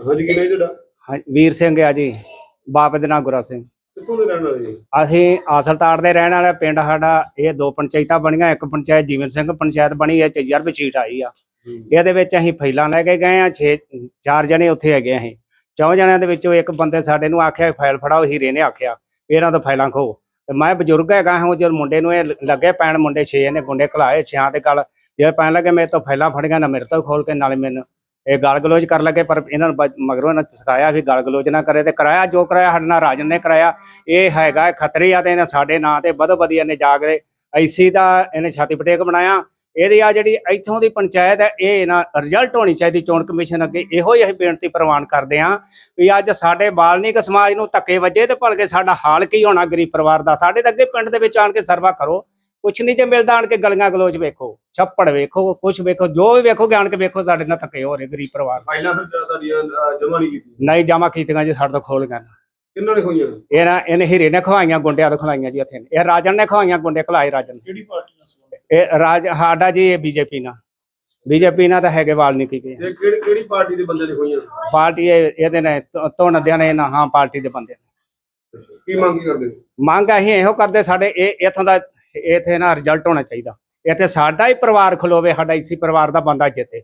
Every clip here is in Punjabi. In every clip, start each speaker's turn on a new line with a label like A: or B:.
A: ਹਾਂਜੀ ਕਿਹਨੇ ਜਿਹੜਾ
B: ਹਾਂ, ਵੀਰ ਸਿੰਘ ਆ ਜੀ। ਬਾਪ ਦੇ ਨਾਂ ਗੁਰਾ ਸਿੰਘ।
A: ਕਿੱਥੋਂ ਦੇ ਰਹਿਣ ਵਾਲੇ ਜੀ
B: ਅਸੀਂ ਆਸਲਤਾੜ ਦੇ ਰਹਿਣ ਵਾਲੇ ਪਿੰਡ ਸਾਡਾ ਇਹ ਦੋ ਪੰਚਾਇਤਾਂ ਬਣੀਆਂ। ਇੱਕ ਪੰਚਾਇਤ ਜੀਵਨ ਸਿੰਘ ਪੰਚਾਇਤ ਬਣੀ ਹੈ ਚ ਜਰਬ ਸੀਟ ਆਈ ਆ। ਇਹਦੇ ਵਿੱਚ ਅਸੀਂ ਫਾਈਲਾਂ ਲੈ ਕੇ ਗਏ ਆ। 6 ਚਾਰ ਜਣੇ ਉੱਥੇ ਹੈਗੇ ਅਸੀਂ। ਚੌਂ ਜਣਿਆਂ ਦੇ ਵਿੱਚੋਂ ਇੱਕ ਬੰਦੇ ਸਾਡੇ ਨੂੰ ਆਖਿਆ ਫਾਈਲ ਫੜਾਓ। ਹੀਰੇ ਨੇ ਆਖਿਆ ਵੀ ਇਹਨਾਂ ਤੋਂ ਫਾਈਲਾਂ ਖੋ ਤੇ ਮੈਂ ਬਜ਼ੁਰਗ ਹੈਗਾ ਹਾਂ ਜਦ ਮੁੰਡੇ ਨੂੰ ਇਹ ਲ- ਲੱਗੇ ਪੈਣ ਮੁੰਡੇ 6 ਨੇ ਗੁੰਡੇ ਖਲਾਏ ਛਿਆਂ ਦੇ ਗੱਲ। ਜੇ ਪੈਣ ਲੱਗੇ ਮੇਰੇ ਤੋਂ ਫਾਈਲਾਂ ਫੜੀਆਂ ਨਾ ਮੇਰੇ ਤੋਂ ਖੋਲ ਕੇ ਨਾਲੇ ਮੈਨੂੰ। ਇਹ ਗਾਲ ਗਲੋਚ ਕਰ ਲੱਗੇ, ਪਰ ਇਹਨਾਂ ਨੂੰ ਬ- ਮਗਰੋਂ ਇਹਨਾਂ ਸਿਖਾਇਆ ਵੀ ਗਾਲ ਗਲੋਚ ਨਾ ਕਰੇ ਤੇ ਕਰਾਇਆ, ਜੋ ਕਰਾਇਆ ਸਾਡੇ ਨਾਲ ਰਾਜਨ ਨੇ ਕਰਾਇਆ। ਇਹ ਹੈਗਾ ਖਤਰੇ ਆ ਤੇ ਇਹਨਾਂ ਸਾਡੇ ਨਾਂ ਤੇ ਬਦੋ ਵਧੀਆ ਇਹਨੇ ਜਾ ਕੇ ਐਸੀ ਦਾ ਇਹਨੇ ਛਾਤੀ ਪਟੇਕ ਬਣਾਇਆ। ਇਹਦੀ ਆ ਜਿਹੜੀ ਇੱਥੋਂ ਦੀ ਪੰਚਾਇਤ ਹੈ, ਇਹ ਨਾ ਰਿਜ਼ਲਟ ਹੋਣੀ ਚਾਹੀਦੀ ਚੋਣ ਕਮਿਸ਼ਨ ਅੱਗੇ। ਇਹੋ ਹੀ ਅਸੀਂ ਬੇਨਤੀ ਪ੍ਰਵਾਨ ਕਰਦੇ ਹਾਂ ਵੀ ਅੱਜ ਸਾਡੇ ਬਾਲਨੀਕ ਸਮਾਜ ਨੂੰ ਧੱਕੇ ਵੱਜੇ ਤੇ ਭਲਕੇ ਸਾਡਾ ਹਾਲ ਕੀ ਹੋਣਾ ਗਰੀਬ ਪਰਿਵਾਰ ਦਾ। ਸਾਡੇ ਤਾਂ ਅੱਗੇ ਪਿੰਡ ਦੇ ਵਿੱਚ ਆਣ ਕੇ ਸਰਵਾ ਕਰੋ। ਕੁਛ ਨਹੀਂ ਜੇ ਮਿਲਦਾ ਆਣ ਕੇ ਗਲੀਆਂ ਗਲੋਚ ਵੇਖੋ ਛੱਪੜ ਵੇਖੋ ਕੁਛ ਵੇਖੋ ਜੋ ਵੀ ਵੇਖੋਗੇ ਆਣ ਕੇ ਵੇਖੋ ਸਾਡੇ ਨਾਲ ਧੱਕੇ ਹੋ ਰਹੇ ਗਰੀਬ ਪਰਿਵਾਰ।
A: ਫਾਈਲਾਂ ਫਿਰ ਤੁਹਾਡੀਆਂ ਜਮਾ ਨਹੀਂ ਕੀਤੀਆਂ?
B: ਨਹੀਂ ਜਮਾ ਕੀਤੀਆਂ ਜੀ ਸਾਡੇ ਤੋਂ ਖੋਲ ਗਏ
A: ਕਿੰਨਾਂ ਨੇ ਖੋਈਆਂ?
B: ਇਹ ਨਾ ਇਹਨੇ ਹੀਰੇ ਨੇ ਖਵਾਈਆਂ ਗੁੰਡਿਆਂ ਤੋਂ ਖਵਾਈਆਂ ਜੀ ਇੱਥੇ ਇਹ ਰਾਜਨ ਨੇ ਖਵਾਈਆਂ ਗੁੰਡੇ ਖਲਾਏ ਰਾਜਨ।
A: ਕਿਹੜੀ ਪਾਰਟੀ ਨਾਲ ਸੰਬੰਧ?
B: ਇਹ ਰਾਜ ਸਾਡਾ ਜੀ ਇਹ ਬੀਜੇਪੀ ਨਾਲ। ਬੀਜੇਪੀ ਨਾਲ ਤਾਂ ਹੈਗੇ ਵਾਲਮੀਕੀ ਕੇ
A: ਇਹ ਕਿਹੜੀ ਕਿਹੜੀ ਪਾਰਟੀ ਦੇ ਬੰਦੇ ਨੇ ਖੋਈਆਂ?
B: ਪਾਰਟੀ ਇਹ- ਇਹਦੇ ਨੇ ਤੋਂ ਨੇ ਨਾ ਹਾਂ ਪਾਰਟੀ ਦੇ ਬੰਦੇ ਨੇ।
A: ਕੀ ਮੰਗ ਕੀ ਕਰਦੇ?
B: ਮੰਗ ਅਸੀਂ ਇਹੋ ਕਰਦੇ ਸਾਡੇ ਇਹ ਇਥੋਂ ਦਾ ਇਥੇ ਨਾ ਰਿਜ਼ਲਟ ਹੋਣਾ ਚਾਹੀਦਾ। ਇੱਥੇ ਸਾਡਾ ਹੀ ਪਰਿਵਾਰ ਖਲੋਵੇ ਸਾਡਾ ਇਸੇ ਪਰਿਵਾਰ ਦਾ ਬੰਦਾ ਜਿੱਤੇ।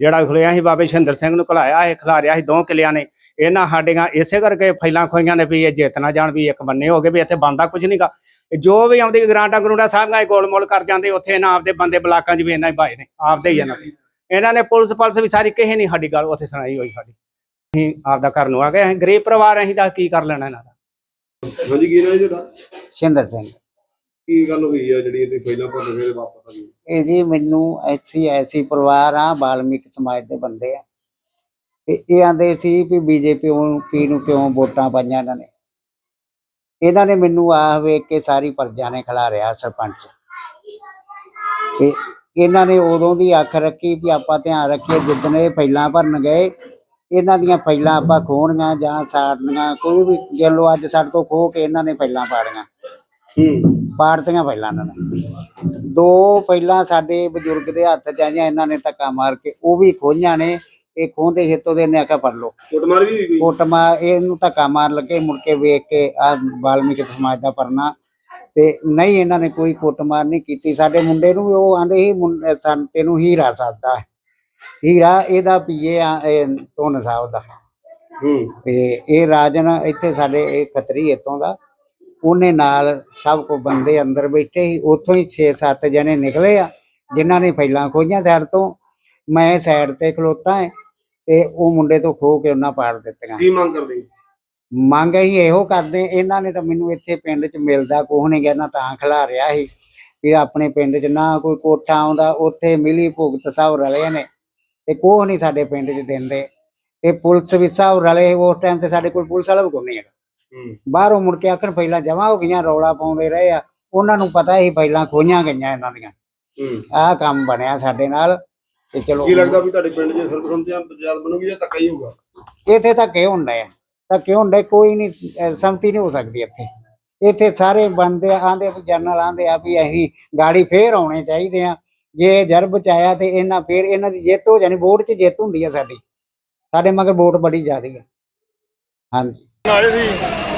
B: ਜਿਹੜਾ ਖਲੋਇਆ ਸੀ ਬਾਬੇ ਸ਼ਿੰਦਰ ਸਿੰਘ ਨੂੰ ਖਲਾਇਆ ਇਹ ਖਿਲਾਰਿਆ ਸੀ ਦੋ ਕਿਲਿਆਂ ਨੇ। ਇਹਨਾਂ ਸਾਡੀਆਂ ਇਸੇ ਕਰਕੇ ਫੈਲਾਂ ਖੋਈਆਂ ਨੇ ਵੀ ਇਹ ਜਿੱਤ ਨਾ ਜਾਣ ਵੀ ਇੱਕ ਬੰਨੇ ਹੋ ਗਏ ਵੀ ਇੱਥੇ ਬੰਦਾ ਕੁਝ ਨਹੀਂਗਾ ਜੋ ਵੀ ਆਉਂਦੀ ਗਰਾਂਟਾਂ ਗਰੂੰਟਾਂ ਸਾਹਿਬਾਂ ਗੋਲਮੋਲ ਕਰ ਜਾਂਦੇ ਉੱਥੇ ਇਹਨਾਂ ਆਪਦੇ ਬੰਦੇ ਬਲਾਕਾਂ 'ਚ ਵੀ ਇਹਨਾਂ ਹੀ ਭਾਈ ਨੇ ਆਪਦੇ ਹੀ ਇਹਨਾਂ ਦੇ। ਇਹਨਾਂ ਨੇ ਪੁਲਿਸ ਪਲਸ ਵੀ ਸਾਰੀ ਕਿਸੇ ਨਹੀਂ ਸਾਡੀ ਗੱਲ ਉੱਥੇ ਸੁਣਾਈ ਹੋਈ ਸਾਡੀ। ਅਸੀਂ ਆਪਦਾ ਘਰ ਨੂੰ ਆ ਗਏ ਅਸੀਂ ਗਰੀਬ ਪਰਿਵਾਰ ਅਸੀਂ ਤਾਂ ਕੀ ਕਰ ਲੈਣਾ ਇਹਨਾਂ ਦਾ।
A: ਹਾਂਜੀ ਕੀ ਨਾਮ ਹੈ ਤੁਹਾਡਾ?
C: ਸ਼ਿੰਦਰ ਸਿੰਘ।
A: ਕੀ ਗੱਲ ਹੋਈ ਆ ਜਿਹੜੀ ਇਹਦੇ ਫਾਈਲਾਂ ਭਰ ਕੇ ਵਾਪਸ ਆ ਗਈ
C: ਇਹ ਜੀ ਮੈਨੂੰ ਐਸੀ ਐਸੀ ਪਰਿਵਾਰ ਆ, ਬਾਲਮੀਕ ਸਮਾਜ ਦੇ ਬੰਦੇ ਆ। ਤੇ ਇਹ ਆਂਦੇ ਸੀ ਵੀ ਬੀਜੇਪੀ ਨੂੰ ਕੀ ਨੂੰ ਕਿਉਂ ਵੋਟਾਂ ਪਾਈਆਂ ਇਹਨਾਂ ਨੇ? ਇਹਨਾਂ ਨੇ ਮੈਨੂੰ ਆਹ ਵੇਖ ਕੇ ਸਾਰੀ ਪ੍ਰਜਾ ਨੇ ਖਿਲਾਰਿਆ ਸਰਪੰਚ। ਤੇ ਇਹਨਾਂ ਨੇ ਉਦੋਂ ਦੀ ਅੱਖ ਰੱਖੀ ਵੀ ਆਪਾਂ ਧਿਆਨ ਰੱਖੀਏ, ਜਿੱਦਣ ਇਹ ਫੈਲਾਂ ਭਰਨ ਗਏ, ਇਹਨਾਂ ਦੀਆਂ ਫੈਲਾਂ ਆਪਾਂ ਖੋਣੀਆਂ ਜਾਂ ਸਾੜਨੀਆਂ, ਕੋਈ ਵੀ ਗੱਲੋਂ ਅੱਜ ਸਾਡੇ ਤੋਂ ਖੋ ਕੇ ਇਹਨਾਂ ਨੇ ਫੈਲਾਂ ਪਾੜੀਆਂ। ਪਾੜਤੀਆਂ ਪਹਿਲਾਂ ਇਹਨਾਂ ਨੇ। ਦੋ ਪਹਿਲਾਂ ਸਾਡੇ ਬਜ਼ੁਰਗ ਦੇ ਹੱਥ ਚ ਆਈਆਂ ਇਹਨਾਂ ਨੇ ਧੱਕਾ ਮਾਰ ਕੇ ਉਹ ਵੀ ਖੋਈਆਂ ਨੇ ਇਹ ਖੋਹਦੇ ਹਿੱਤੋਂ ਦੇ ਨੇ ਆਖਿਆ ਫੜ ਲਓ।
A: ਕੁੱਟਮਾਰ ਵੀ ਹੋਈ ਕੋਈ?
C: ਕੋਟਮਾ ਇਹਨੂੰ ਧੱਕਾ ਮਾਰ ਲੱਗੇ ਮੁੜ ਕੇ ਵੇਖ ਕੇ ਆ ਬਾਲਮੀਕ ਸਮਾਜ ਦਾ ਪਰਨਾ। ਤੇ ਨਹੀਂ ਇਹਨਾਂ ਨੇ ਕੋਈ ਕੁੱਟਮਾਰ ਨਹੀਂ ਕੀਤੀ। ਸਾਡੇ ਮੁੰਡੇ ਨੂੰ ਉਹ ਆਂਦੇ ਸੀ ਸਾਨੂੰ ਤੈਨੂੰ ਹੀਰਾ ਸਾਦਾ ਹੀਰਾ ਇਹਦਾ ਪੀਏ ਆ ਧੁੰਨ ਸਾਹਿਬ ਦਾ।
A: ਹੂੰ।
C: ਤੇ ਇਹ ਰਾਜਨ ਇੱਥੇ ਸਾਡੇ ਇਹ ਖੱਤਰੀ ਇੱਥੋਂ ਦਾ। ਉਹਨੇ ਨਾਲ ਸਭ ਕੋ ਬੰਦੇ ਅੰਦਰ ਬੈਠੇ ਸੀ। ਉੱਥੋਂ ਹੀ 6-7 ਜਣੇ ਨਿਕਲੇ ਆ ਜਿਨ੍ਹਾਂ ਨੇ ਫੈਲਾਂ ਖੋਈਆਂ ਸਾਈਡ ਤੋਂ। ਮੈਂ ਸਾਈਡ ਤੇ ਖਲੋਤਾ ਹੈ ਤੇ ਉਹ ਮੁੰਡੇ ਤੋਂ ਖੋ ਕੇ ਉਹਨਾਂ ਪਾੜ ਦਿੱਤੀਆਂ।
A: ਕੀ ਮੰਗ ਕਰਦੇ
C: ਮੰਗ ਅਸੀਂ ਇਹੋ ਕਰਦੇ ਇਹਨਾਂ ਨੇ ਤਾਂ ਮੈਨੂੰ ਇੱਥੇ ਪਿੰਡ 'ਚ ਮਿਲਦਾ ਕੋਹ ਨਹੀਂ ਗਿਆ ਨਾ ਤਾਂ ਖਿਲਾ ਰਿਹਾ ਸੀ ਕਿ ਆਪਣੇ ਪਿੰਡ 'ਚ ਨਾ ਕੋਈ ਕੋਠਾ ਆਉਂਦਾ ਉੱਥੇ ਮਿਲੀ ਭੁਗਤ ਸਭ ਰਲੇ ਨੇ ਤੇ ਕੋਹ ਨਹੀਂ ਸਾਡੇ ਪਿੰਡ 'ਚ ਦਿੰਦੇ। ਤੇ ਪੁਲਿਸ ਵੀ ਸਭ ਰਲੇ ਉਸ ਟਾਈਮ ਤੇ ਸਾਡੇ ਕੋਲ ਪੁਲਿਸ ਵਾਲਾ ਵੀ ਕੋਈ ਨਹੀਂ ਹੈਗਾ।
A: ਹੂੰ
C: ਬਾਹਰੋਂ ਮੁੜ ਕੇ ਆਖਣ ਫੈਲਾਂ ਜਮਾ ਹੋ ਗਈਆਂ ਰੌਲਾ ਪਾਉਂਦੇ ਰਹੇ ਆ। ਉਹਨਾਂ ਨੂੰ ਪਤਾ ਹੀ ਫੈਲਾਂ ਖੋਈਆਂ ਗਈਆਂ ਇਹਨਾਂ ਦੀਆਂ। ਆਹ ਕੰਮ ਬਣਿਆ ਸਾਡੇ ਨਾਲ। ਤੇ ਚਲੋ
A: ਕੀ ਲੱਗਦਾ ਵੀ ਤੁਹਾਡੇ ਪਿੰਡ 'ਚ ਸਰਪੰਚਾਂ ਪੰਚਾਇਤ ਬਣੂਗੀ ਜਾਂ ਧੱਕਾ ਹੀ ਹੋਊਗਾ?
C: ਇੱਥੇ ਤਾਂ ਕਿਉਂ ਹੁੰਦੇ ਆ? ਤਾਂ ਕਿਉਂ ਹੁੰਦੇ? ਕੋਈ ਨਹੀਂ ਸੰਮਤੀ ਨਹੀਂ ਹੋ ਸਕਦੀ ਇੱਥੇ। ਇੱਥੇ ਸਾਰੇ ਬੰਦੇ ਆਂਦੇ ਵੀ ਜਰਨਲ ਆਂਦੇ ਆ ਵੀ ਅਸੀਂ ਗਾੜੀ ਫੇਰ ਆਉਣੇ ਚਾਹੀਦੇ ਆ। ਜੇ ਜਰਬ ਚ ਆਇਆ ਤੇ ਇਹਨਾਂ ਫੇਰ ਇਹਨਾਂ ਦੀ ਜਿੱਤ ਹੋ ਜਾਣੀ ਵੋਟ 'ਚ ਜਿੱਤ ਹੁੰਦੀ ਆ ਸਾਡੀ। ਸਾਡੇ ਮਗਰ ਵੋਟ ਬੜੀ ਜ਼ਿਆਦੀ ਆ। ਹਾਂਜੀ।
D: ਆਏ ਸੀ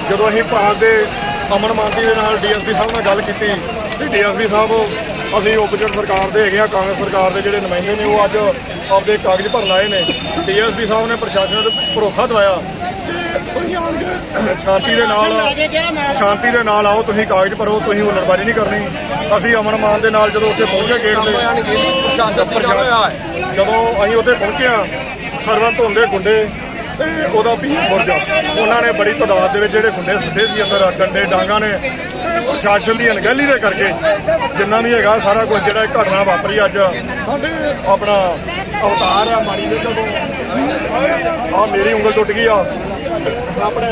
D: ਜਦੋਂ ਅਸੀਂ ਭਾਰਤ ਦੇ ਅਮਨ ਮਾਨਤੀ ਦੇ ਨਾਲ ਡੀਐਸਪੀ ਸਾਹਿਬ ਨਾਲ ਗੱਲ ਕੀਤੀ ਤੇ ਡੀਐਸਪੀ ਸਾਹਿਬ ਅਸੀਂ ਓਪੋਜੀਟ ਸਰਕਾਰ ਦੇ ਹੈਗੇ ਆ ਕਾਂਗਰਸ ਸਰਕਾਰ ਦੇ ਜਿਹੜੇ ਨੁਮਾਇੰਦੇ ਨੇ ਉਹ ਅੱਜ ਆਪਦੇ ਕਾਗਜ਼ ਭਰਨ ਆਏ ਨੇ। ਡੀਐਸਪੀ ਸਾਹਿਬ ਨੇ ਪ੍ਰਸ਼ਾਸਨ ਤੇ ਭਰੋਸਾ ਦਿਵਾਇਆ। ਸ਼ਾਂਤੀ ਦੇ ਨਾਲ ਸ਼ਾਂਤੀ ਦੇ ਨਾਲ ਆਓ ਤੁਸੀਂ ਕਾਗਜ਼ ਭਰੋ ਤੁਸੀਂ ਹੁਲੜਬਾਜ਼ੀ ਨਹੀਂ ਕਰਨੀ। ਅਸੀਂ ਅਮਨ ਮਾਨ ਦੇ ਨਾਲ ਜਦੋਂ ਉੱਥੇ ਪਹੁੰਚੇ ਗੇਟ ਤੇ ਜਦੋਂ ਅਸੀਂ ਉੱਥੇ ਪਹੁੰਚੇ ਆ ਸਰਵਨ ਧੁੰਦੇ ਗੁੰਡੇ ਤੇ ਉਹਦਾ ਵੀ ਮੁਰਜਾ ਉਹਨਾਂ ਨੇ ਬੜੀ ਤਾਦਾਦ ਦੇ ਵਿੱਚ ਜਿਹੜੇ ਗੁੰਡੇ ਸਿੱਧੇ ਸੀ ਅੰਦਰ, ਡੰਡੇ ਡਾਂਗਾ ਨੇ, ਪ੍ਰਸ਼ਾਸਨ ਦੀ ਅਣਗਹਿਲੀ ਦੇ ਕਰਕੇ ਜਿੰਨਾ ਵੀ ਹੈਗਾ ਸਾਰਾ ਕੁਝ ਜਿਹੜਾ ਘਟਨਾ ਵਾਪਰੀ ਅੱਜ ਸਾਡੇ ਆਪਣਾ ਅਵਤਾਰ ਆ ਮਾੜੀ ਦੇ ਤੋਂ ਆ ਮੇਰੀ ਉਂਗਲ ਟੁੱਟ ਗਈ ਆ। ਆਪਣੇ